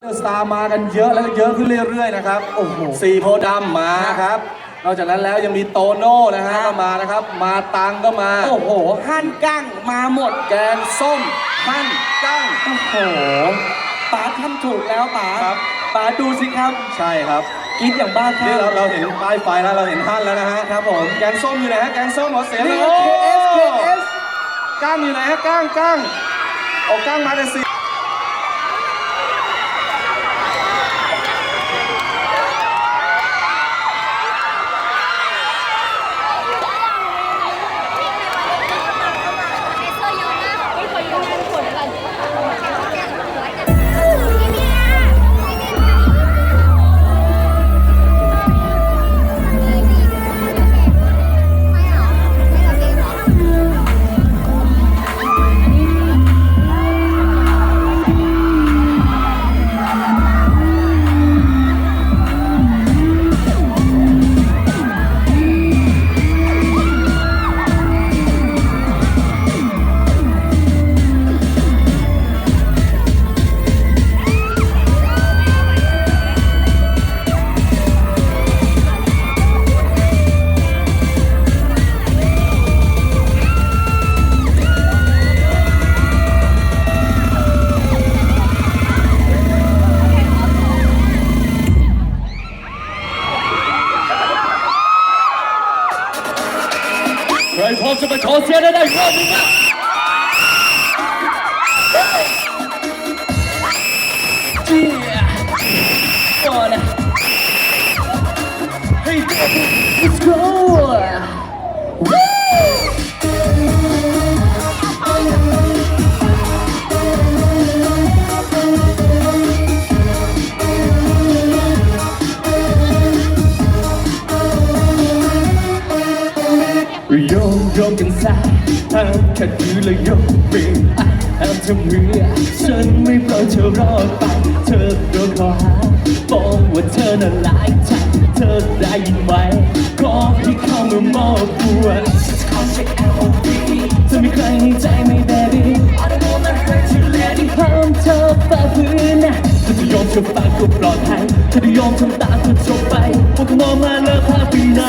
เดอะสตาร์มากันเยอะแล้วก็เยอะขึ้นเรื่อยๆนะครับโอ้โหสี่โพธิ์ดำมาครับ นอกจากนั้นแล้วยังมีโตโน่นะฮะก็มานะครับ มาตังก็มา โอ้โหหั่นกั้งมาหมดแกงส้มหั่นกั้ง โอ้โหป๋าทำถูกแล้วป๋าครับ ป๋าดูสิครับใช่ครับกินอย่างบ้าคนี่ลั่เรางเราเห็นป้ายไฟแล้วเราเห็นหั่นแล้วนะฮะครับผมแกงส้มอยู่ไหนฮะแกงส้มขอเสียงหนี่น่อยก็ KS KS ก้างอยู่ไหนฮะก้างก้างโอ้ก้างมาแต่สิ จะไปขอ โยมโยมกันซะห้ามขัดขืนและยกเบียงห้ามทำมือฉันไม่ปล่อยเธอรอดไป เธอโดนข้อหาบอกว่าเธอน่ะหลายใจเธอได้ยินไหมขอให้เข้ามามอบตัวขอเช็ค L.O.V จะมีใครในใจไหม baby I don't wanna hurt you lady ห้ามเธอฝ่าฝืนนะ เธอจะยอมเธอปากก็ปลอดภัยเธอจะยอมทำตามก็จบไปพวกมองมาแล้วพาไปไหน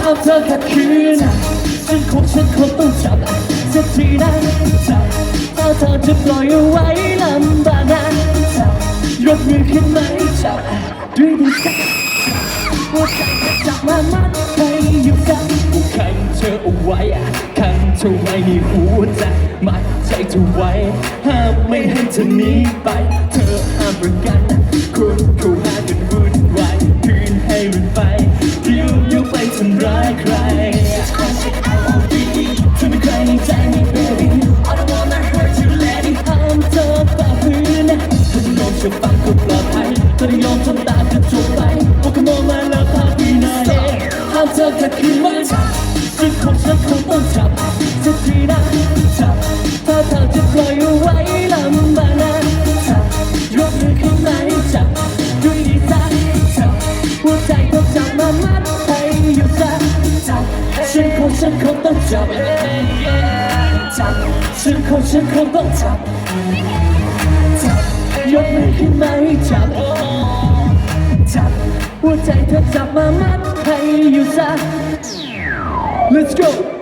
เอาเธอขัดขืนฉันคงฉันคงต้องจับสักทีนะจับถ้าเธอจะปล่อยเอาไว้ลำบากนะจับยกมือขึ้นไหมจับด้วยดีใจหัวใจจะจับมามัดให้อยู่กับขันเธอเอาไว้ เธอไว้ในหัวใจมัดใจเธอไว้ ห้ามไม่ให้เธอหนีไป เธอห้ามประกันคนเขาหากันวุ่นวายคืนให้มันไปเดี๋ยวเดี๋ยวไปทำร้ายใครเธอไม่เคยในใจม่ baby I don't wanna hurt you lady ห้ามเธอฝ่าฝืนนะเธอจะยอมเชื่อฟังก็ปลอดภัยเธอจะยอมทำตามก็จบไปว่าขโมยมาแล้วพาไปไหนห้ามเธอขัดขืนไว้ฉันคงฉันคง ทีนะจับถ้าเธอจะปล่อยเอาไว้ลำบากนะจับยกมือขึ้นไหนจับด้วยดีใจจับหัวใจก็จับมามัดให้อยู่ซะจับฉันคงฉันคงต้องจับจับฉันคงฉันคงต้องจับจับยกมือขึ้นมาจับจับหัวใจเธอจับมามัดให้อยู่ซะ Let's go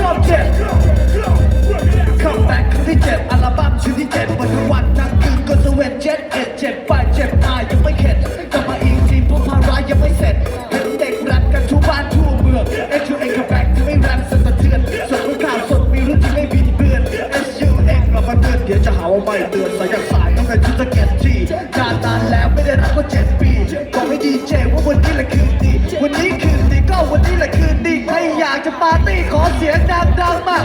ชอบเจ็บคัมแบ็กคืนที่เจ็บอัลบั้มชื่ดที่เจ็บวันทั้งวันทั้งคือก็สเวทเจ็ดเอ็ดเจ็บไปเจ็บตายยังไม่เข็ดกลับมาอีกทีเพราะภาระยังไม่เสร็จเห็นเด็กรักกันทั่วบ้านทั่วเมืองเอ็กซ์ยูเอ็กคัมแบ็กที่ไม่รันสะเทือนสดข่าวสดมีรุ่ที่ไม่บีดเบือนเอ็กซ์ยูเอ็กเรามาเตือนเดี๋ยวจะหาว่าไม่เตือนสายสายต้องเป็นชุดสเก็ตที่นานนานแล้วไม่ได้รักก็เจ็ดปีบอกให้ดีเจว่าวันนี้ ปีขอเสียงดังๆมา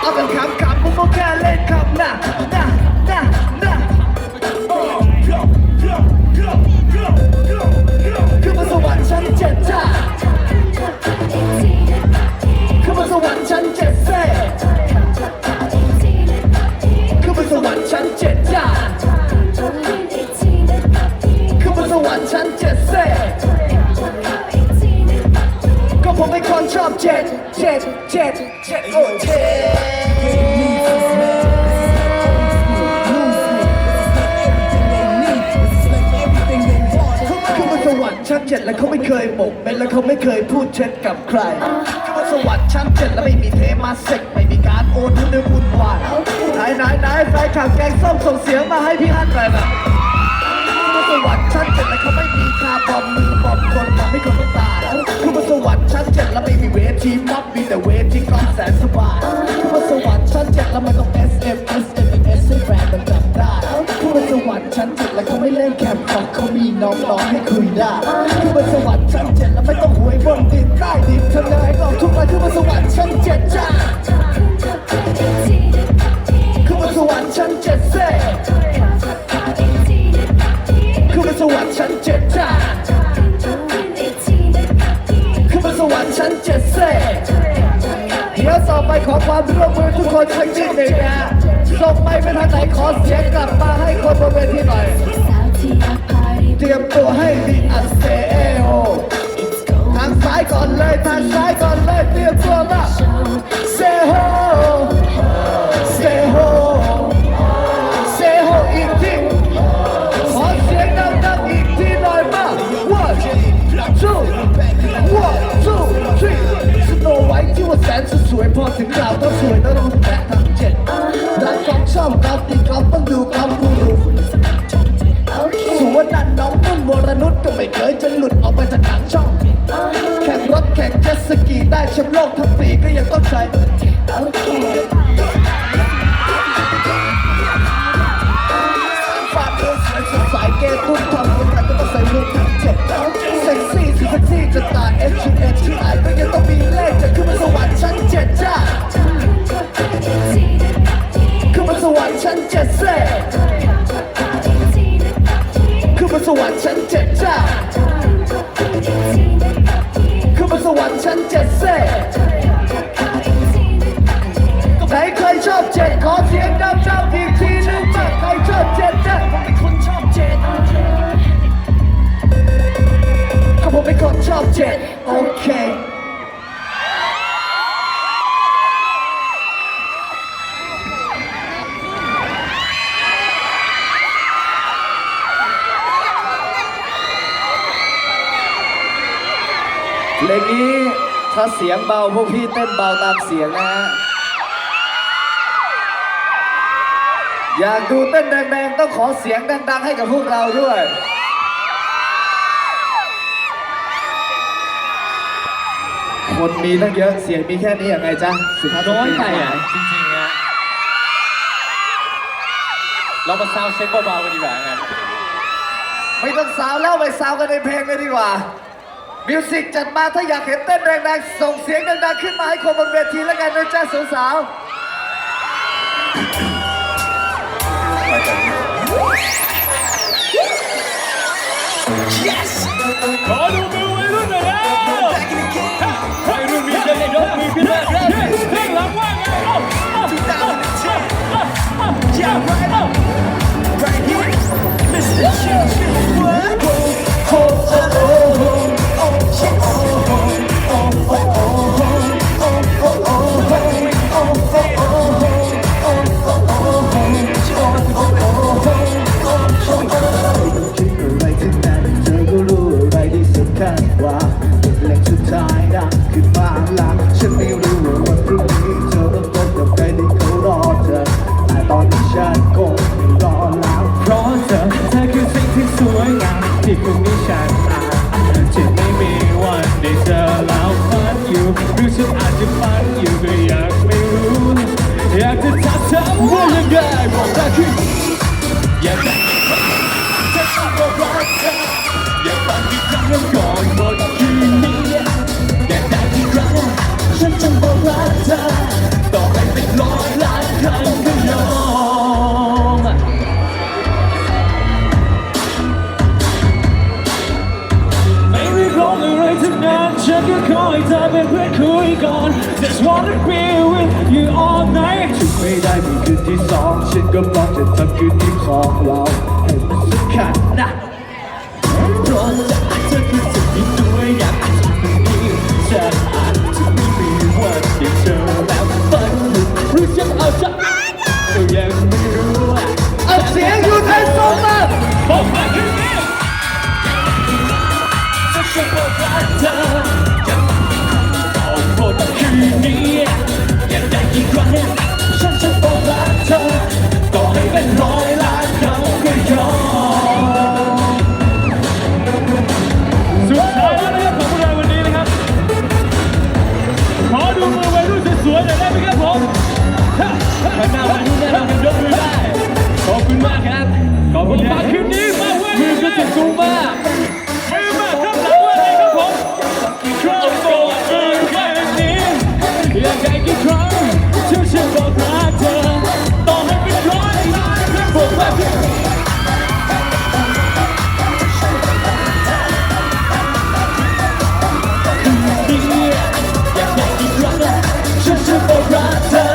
เอาเป็นขำๆผมก็แค่เล่นคำนะ I'm judging, judging, judging, judging. Oh, yeah. Come on, สวรรค์ชั้นเจ็ดและเขาไม่เคยบมกเป็นและเขาไม่เคยพูดเช็ดกับใครขึ้นมาสวรรค์ชั้นเจ็ดและไม่มีเทมาเซ็กไม่มีการโอนเงินวุ่นวายนายนายนายแฟนข่าวแกงส้มส่งเสียงมาให้พี่ฮันไปเอยแบบขึ้นมาสวรรค์ชั้นเจ็ดและเขาไม่มีคาบอมมือบอมคนทำให้คนต้องตา ขึ้นมาสวรรค์ชั้นเจ็ดแล้วไม่มีเวทีม็อบมีแต่เวทีกลองแสนสบายขึ้นมาสวรรค์ชั้นเจ็ดแล้วมันต้อง S M S M S ให้แฟนมันจำได้ขึ้นมาสวรรค์ชั้นเจ็ดแล้วเขาไม่เล่นแคมป์ของเขามีน้องๆให้คุยได้ขึ้นมาสวรรค์ชั้นเจ็ดแล้วไม่ต้องหวยบนดินใต้ดินทำนายบอกทุกวันขึ้นมาสวรรค์ชั้นเจ็ดจ้าขึ้นมาสวรรค์ชั้นเจ็ดเซ่ขึ้นมาสวรรค์ชั้นเจ็ดจ้า เจ็ดเซ่เดี๋ยวต่อไปขอความร่วมมือทุกคนสักนิดหนึ่งนะส่งไปไปทางไหนขอเสียงกลับมาให้คนบนเวทีหน่อย เตรียมตัวให้ดีอัสเซโอทางซ้ายก่อนเลยทางซ้ายก่อนเลยเตรียมตัวมาเซโฮเซโฮ ขึ้นมาสวรรค์ชั้นเจ็ดเซ่ขึ้นมาสวรรค์ชั้นเจ็ดจ้าขึ้นมาสวรรค์ชั้นเจ็ดเซ่ไหนใครชอบเจ็ดขอเสียงดังๆอีกทีนึงมาใครชอบเจ็ดจ้าผมเป็นคนชอบเจ็ดก็ผมเป็นคนชอบเจ็ดโอเค เพลงนี้ถ้าเสียงเบาพวกพี่เต้นเบาตามเสียงนะฮะ อยากดูเต้นแดงๆ ต้องขอเสียงดังๆ ให้กับพวกเราด้วย คนมีตั้งเยอะเสียงมีแค่นี้ยังไงจ๊ะ สุภาพสตรี น้อยไปอะ จริงๆอะเรามาซาวด์เช็คเบาๆกันดีกว่างั้น ไม่ต้องสาวแล้วไปสาวกันในเพลงเลยดีกว่า มิวสิกจัดมาถ้าอยากเห็นเต้นแรงๆ ส่งเสียงดังๆ ขึ้นมาให้คนบนเวทีแล้วกันนะจ๊ะสาวๆข ครับขอบคุณครัคืนนี้มาเว้ยมือก็จะสูงมากมือมากครับหลังวันนี้ครัผมครั้งตเออแค่นี้อยากได้กี่ครั้งฉันบอกรัเธอต่อให้เป็นร้อยล้านครั้งบอกว่าอยากได้กี่ครั้งฉันจะบอกรัเธอ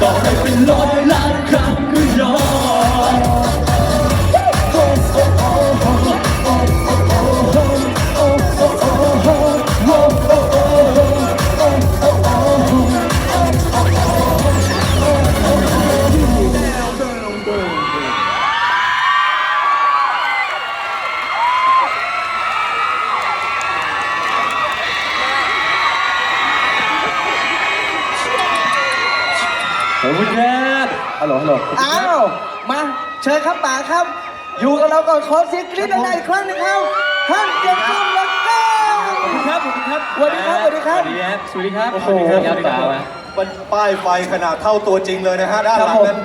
ต่อให้เป็นร้อย เชิญครับป๋าครับ อยู่กับเราก่อนขอเสียงกรี๊ดดังๆอีกครั้งหนึ่งครับท่านเจมส์ส้มแล้วก็ครับผมครับ สวัสดีครับ สวัสดีครับสวัสดีครับ สวัสดีครับ โอ้โห สวัสดีครับพี่จ๋าวะมันป้ายไฟขนาดเท่าตัวจริงเลยนะฮะ ด้านครับหลังผมนั้น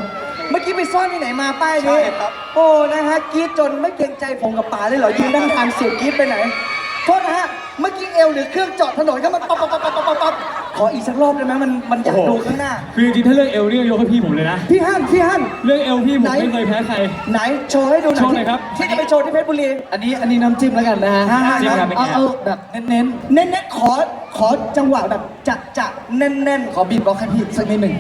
เมื่อกี้ไปซ่อนที่ไหนมาป้ายใช่นี้ครับ โอ้นะฮะกรี๊ดจนไม่เกรงใจผมกับป๋าเลยเหรอยืนด้านทางเสียงกรี๊ดไปไหน โทษนะฮะ เมื่อกี้เอวหรือเครื่องเจอดถนนก็มันป๊อปป๊อปป๊อปป๊อปป๊อปป๊อปขออีกสักรอบได้ไหมมันมันอยากดูข้างหน้า คือจริงๆถ้าเรื่องเอลนี่ยกให้พี่ผมเลยนะ พี่ฮั่นพี่ฮั่น เรื่องเอลพี่ผมไหน ไม่เคยแพ้ใคร ไหนโชว์ให้ดูหน่อยโชว์หน่อยครับ ที่จะไปโชว์ที่เพชรบุรี อันนี้อันนี้น้ำจิ้มแล้วกันนะฮะอ่าจิ้มครับเป็นไง เอาเอาแบบเน้นเน้นๆขอขอจังหวะแบบจะจะแน่นๆขอบีบบ็อกซ์ให้พี่สักนิดหนึ่ง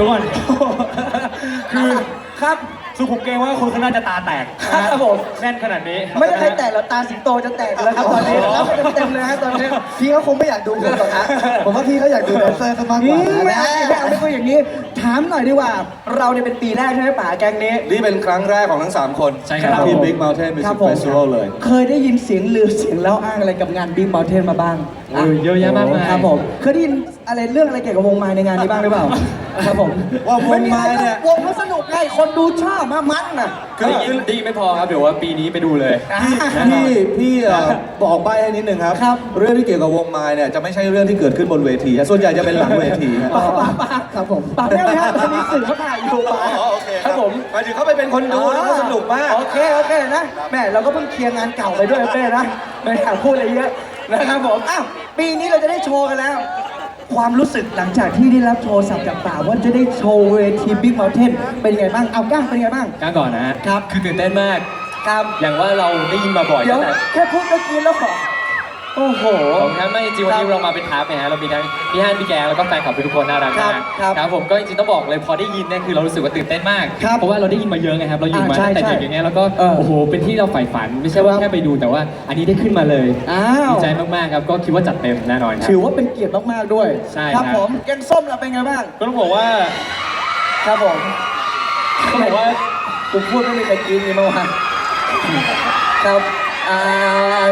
ดี๋ยวก่อนๆคือครับคือผมเกรงว่าคนข้างหน้าจะตาแตกนะฮะครับผม แน่นขนาดนี้ไม่ได้ใครแตกแล้วตาสิงโตจะแตกอยู่แล้วครับตอนนี้รับไปเต็มๆเลยฮะตอนนี้พี่เขาคงไม่อยากดูผมหรอกฮะผมว่าพี่เขาอยากดูแดนเซอร์ซะมากกอืว่ามไม่นะเอาไม่เอาไม่คุยอย่างนี้ ถามหน่อยดีกว่า เราเนี่ยเป็นปีแรกใช่ไหมป๋าแกงนี้ นี่เป็นครั้งแรกของทั้ง 3 คนใช่ครับ ที่ Big Mountain ครั Music ผม Festival เลย เคยได้ยินเสียงลือเสียงเล่าอ้างอะไรกับงานบิ๊ก u n เทนมาบ้าง โอ้ยเยอะแยะมากมาย ครับผมเคยได้ยินอะไรเรื่องอะไรเกี่ยวกับวงไม้ในงานนี้บ้างหรือเปล่า ครับผมว่าวงไม้เนี่ย วงเขาสนุกไงคนดูชอบมามันน่ะคือได้ยินได้ยินไม่พอครับ เดี๋ยวว่าปีนี้ไปดูเลยพี่พี่เอ่อบอกใบให้นิดหนึ่งครับ ครับ เรื่องที่เกี่ยวกับวงไม้เนี่ยจะไม่ใช่เรื่องที่เกิดขึ้นบนเวทีฮะส่วนใหญ่จะเป็นหลังเวทีฮะป๋าป๋าป๋าครับผมป๋าไม่เอาเลยฮะตอนนี้สื่อเขาถ่ายอยู่ป๋าอ๋อโอเคครับผมหมายถึงเขาไปเป็นคนดูแล้วก็สนุกมาก โอเค โอเคนะแหม่เราก็เพิ่งเคลียร์งานเก่าไปด้วยเป้นะไม่อยากพูดอะไรเยอะ นะครับผมอ้าวปีนี้เราจะได้โชว์กันแล้ว ความรู้สึกหลังจากที่ได้รับโทรศัพท์จากป่าว่าจะได้โชว์เวทีบิ๊ก u n เทนเป็นยังไงบ้างเอาก้างเป็นยังไงบ้างกล้าก่อนนะฮะครับ คือตื่นเต้นมาก ครับ อย่างว่าเราได้ยินมาบ่อยเดี๋ยวตั้งแต่ แค่พูดเมื่อกี้แล้วขอ โอ้โห ผมครับไม่จริงๆวันนี้เรามาเป็นทาร์ปนะฮะเรามีทั้งพี่ฮันพี่แกงแล้วก็แฟนคลับทุกคนน่ารักครัมาบกครับครับผมก็จริงๆต้องบอกเลยพอได้ยินเนี่ยคือเรารู้สึกว่าตื่นเต้นมาก ครับเพราะว่าเราได้ยินมาเยอะไงครับเราอยู่มาอ่าใช่ตั้งแต่ใช่เด็กอย่างเงี้ยแล้วก็เออโอ้โหเป็นที่เราใฝ่ฝัน ไม่ใช่ว่าแค่ไปดูแต่ว่าอันนี้ได้ขึ้นมาเลยอ้าว ดีใจมากๆครับก็คิดว่าจัดเต็มแน่นอนครัถืบอว่าเป็นเกียรติมากๆด้วยใช่ครับครับผมแกงส้มเราเป็นไงบ้างก็ต้องบอกว่าครับผมก็บอกว่าผมพูดไม่มีใครกินนี่เมื่อวานครับอ่า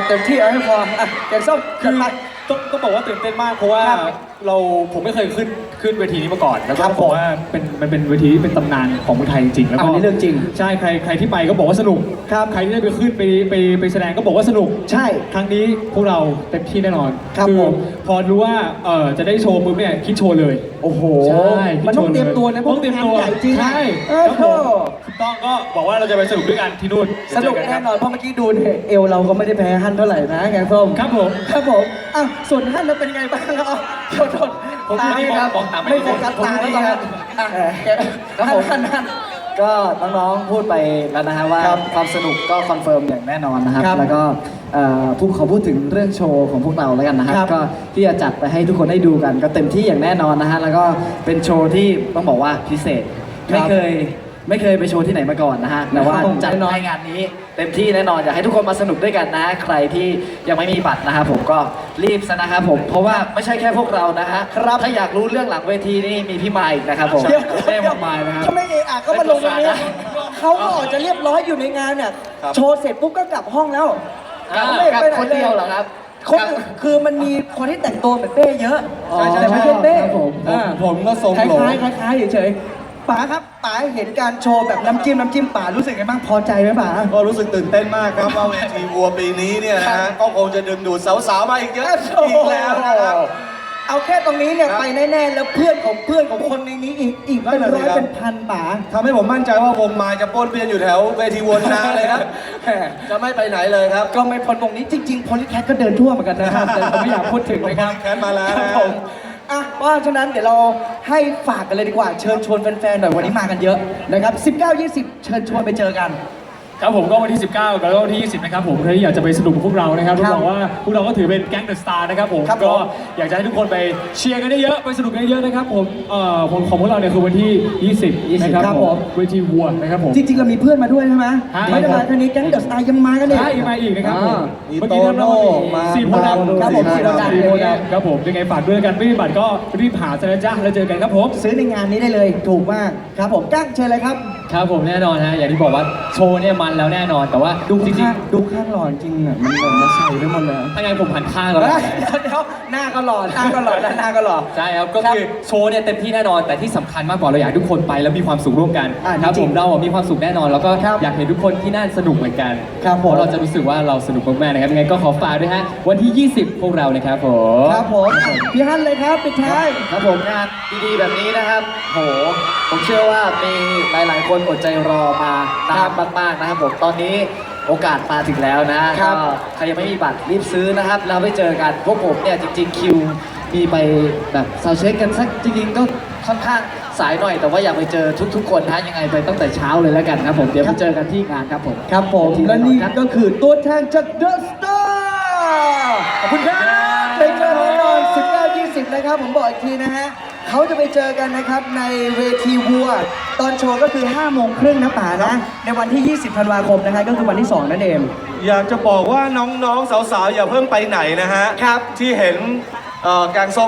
เต็มที่เอาให้พออะแกงส้มคืขึ้นอมาต้องต้องบอกว่าตื่นเต้นมากเพราะว่าครับเราผมไม่เคยขึ้นขึ้นเวทีนี้มาก่อน แล้วก็ครับบอกว่าเป็นมันเป็นเวทีที่เป็นตำนานของเมืองไทยจริงๆแล้วก็อันนี้เรื่องจริง ใช่ใครใครที่ไปก็บอกว่าสนุกครับใครที่ได้ไปขึ้นไปไปไปแสดงก็บอกว่าสนุก ใช่ ครั้งนี้พวกเราเต็มที่แน่นอนครับอผมพอรู้ว่าเออจะได้โชว์ปุ๊บเนี่ยคิดโชว์เลยโอ้โห ใช่มันต้องเตรียมตัวนะพวกต้องเตรียมตัวงานใหญ่จริงอะใช่เออครับผมโธ่ถูกต้องก็บอกว่าเราจะไปสนุกด้วยกันที่นู่นสนุกเดี๋ยวเจอแน่ครับนอนเพราะเมื่อกี้ดูเนี่ยเอวเราก็ไม่ได้แพ้ฮั่นเท่าไหร่นะแกงส้มครับผม ครับผมอะส่วนฮั่นเราเป็นไงบ้างครับขอโทษผมตาไม่นี่มคอรังบมองตามไม่ไม่ดีโฟกัสตานี่ครับอะแกครับผม ฮั่นฮั่น ก็น้องๆพูดไปแล้วนะฮะว่าครับความสนุกก็คอนเฟิร์มอย่างแน่นอนนะครับ ครับแล้วก็เอ่อพูดขอพูดถึงเรื่องโชว์ของพวกเราแล้วกันนะครับ ครับก็ที่จะจัดไปให้ทุกคนได้ดูกัน ก็เต็มที่อย่างแน่นอนนะฮะแล้วก็เป็นโชว์ที่ต้องบอกว่าพิเศษไม่เคย ไม่เคยไปโชว์ที่ไหนมาก่อนนะฮะแต่ว่าครับผมจัดแน่นอนให้งานนี้เต็มที่แน่นอนอยากให้ทุกคนมาสนุกด้วยกันนะ ใครที่ยังไม่มีบัตรนะครับผมก็รีบซะนะครับผมเพราะว่าไม่ใช่แค่พวกเรานะฮะครับถ้าอยากรู้เรื่องหลังเวทีนี่มีพี่มายอีกนะครับผมเดี๋ยวเต้มากมายนะครับทำไมเอะอะก็มาลงตรงนี้เขาก็ออกจะเรียบร้อยอยู่ในงานเนี่ย ครับ โชว์เสร็จปุ๊บก็กลับห้องแล้วกลับไม่กับไปไหคนเดียวเหรอครับคนกลับคือมันมีคนที่แต่งตัวเหมือนเป้เยอะอ๋อแต่ไม่ใช่เป้ครับผมผมอ่าผมก็ทรงคล้ายโหลคล้ายๆคล้ายๆเฉยๆ ป๋าครับป๋าเห็นการโชว์แบบน้ำจิ้มน้ำจิ้มป๋ารู้สึกไงบ้างพอใจไหมป๋า ก็รู้สึกตื่นเต้นมากครับว่าเวทีวัวปีนี้เนี่ยนะฮะก็คงจะดึงดูดสาวๆมาอีกเยอะอีกแล้วนะครับ เอาแค่ตรงนี้เนี่ยครับไปแน่ๆแล้วเพื่อนของเพื่อนของคนในนี้อีกอีกเป็นนั่นร้น่ะอยสิครับ เป็นพันป๋าทำให้ผมมั่นใจว่าวงไม้จะป้วนเปี้ยนอยู่แถวเวทีวนนานเลยครับจะไม่ไปไหนเลยครับ ก็ไม่พ้นวงนี้จริงๆพลิแคทก็เดินทั่วเหมือนกันนะครับแต่ผมไม่อยากพูดถึงนะครับ Polycat มาแล้วครับนะผม อะเพราะฉะนั้นเดี๋ยวเราให้ฝากกันเลยดีกว่า เชิญชวนแฟนๆหน่อยวันนี้มากันเยอะนะครับ 19-20 เชิญชวนไปเจอกัน ครับผมก็วันที่ 19กับวันที่ 20 นะครับผมใครที่อยากจะไปสนุกกับพวกเรานะครับครัต้บองบอกว่าพวกเราก็ถือเป็นแก๊งเดอะสตาร์นะครับผมครับผม ก็อยากจะให้ทุกคนไปเชียร์กันเยอะๆไปสนุกกันเยอะๆนะครับผมเอ่อผมของพวกเราเนี่ยคือวันที่ 20 นะครับครับผผม มเวทีวัวนะครับผม จริงๆ เรามีเพื่อนมาด้วยใช่ไหมฮะ ไม่ได้มาแค่นี้แก๊งเดอะสตาร์ยังมากันเลย ใช่มาอีกนะครับผม อ่ามีเมื่อกี้เริ่มแล้วโตโน่ว่ามาสี่โพธิ์ดำครับผมสี่โพธิ์ดำ สี่โพธิ์ดำครับผมยังไงฝากด้วยกันไม่มีบัตรก็รีบหาซะนะจ๊ะแล้วเจอกันครับผม ซื้อในงานนี้ได้เลยถูกมากครับผมก้างเชิญเลยครับ ครับผมแน่นอนฮะอย่างที่บอกว่าโชว์เนี่ยมันแล้วแน่นอนแต่ว่าดูจริข้างงดูข้างหล่อจริงอะมันเหมือนมาใส่ไปหมดเลยๆถ้างั้นผมหันข้างแล้วเฮ้กัยนเดี๋ยวหน้าก็หล่อหน้าก็หล่อด้านหน้าก็หล่อใช่ครับ ก็คือโชว์เนี่ยเต็มที่แน่นอนแต่ที่สำคัญมากกว่าเราอยากให้ทุกคนไปแล้วมีความสุขร่วมกันอ่าครับจริผงมเราอะมีความสุขแน่นอนแล้วก็ครับอยากเห็นทุกคนที่นั่นสนุกเหมือนกันครับผม เพราะเราจะรู้สึกว่าเราสนุกมากๆนะครับยังไงก็ขอฝากด้วยฮะวันที่ 20 พวกเรานะครับผมครับผมพี่ฮั่นเลยครับปิดท้าย ครับผมงานดีๆแบบนี้นะครับ โห ผมเชื่อว่ามีหลาย ๆ คนอดใจรอมานานมากๆนะครับผมตอนนี้โอกาสมาถึงแล้วนะครับก็ใครยังไม่มีบัตรรีบซื้อนะครับแล้วไปเจอกันพวกผมเนี่ยจริง ๆ คิวมีไปแบบซาวเช็คกันสักจริงๆก็ค่อนข้างสายหน่อยแต่ว่าอยากไปเจอทุกๆคนนะยังไงไปตั้งแต่เช้าเลยแล้วกันครับผมเดี๋ยวไปเจอกันที่งานครับผมครับผมที่และนี่ครับก็คือตัวแทนจาก The Star ขอบคุณครับไปเจอแน่นอน19 20 นะครับ ผมบอกอีกทีนะฮะเขาจะไปเจอกันนะครับในเวทีวัว ตอนโชว์ก็คือ5โมงครึ่งนะป่านะ ในวันที่ 20ธันวาคมนะครับก็คือวันที่ 2 นั่นเอง อยากจะบอกว่าน้องๆ สาวๆ อย่าเพิ่งไปไหนนะฮะ ครับ ที่เห็นเอ่อแกงส้ม